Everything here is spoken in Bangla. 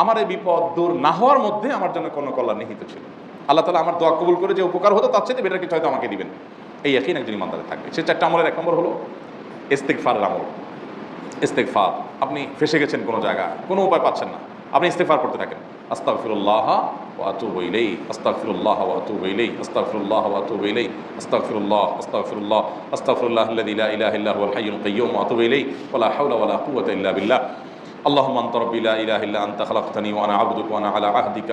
আমার এই বিপদ দূর না হওয়ার মধ্যে আমার জন্য কোনো কল্যাণ নিহিত ছিল। আল্লাহ তালা আমার দোয়া কবুল করে যে উপকার হতো, তার চেয়ে বেটার কিছু হয়তো আমাকে দিবেন। এই একই একজন ইমানদারে থাকবে। সে চারটা আমলের এক নম্বর হলো ইস্তেকফারের আমল। ইস্তেকফার আপনি ফেসে গেছেন কোনো জায়গা কোনো উপায় পাচ্ছেন না। আপনি ইস্তেকফার করতে থাকেন। আস্তাগফিরুল্লাহ ওয়া আতুবু ইলাইহি, আস্তাগফিরুল্লাহ ওয়া আতুবু ইলাইহি, আস্তাগফিরুল্লাহ ওয়া আতুবু ইলাইহি, আস্তাগফিরুল্লাহ আস্তাগফিরুল্লাহ আস্তাগফিরুল্লাহ আল্লাযী লা ইলাহা হুয়াল হাইয়ুল কাইয়্যুম ওয়া আতুবু ইলাইহি, ওয়া লা হাওলা ওয়া লা কুওয়াতা ইল্লা বিল্লাহ। اللهم انت ربي لا إله إلا أنت خلقتني وأنا عبدك وأنا على عهدك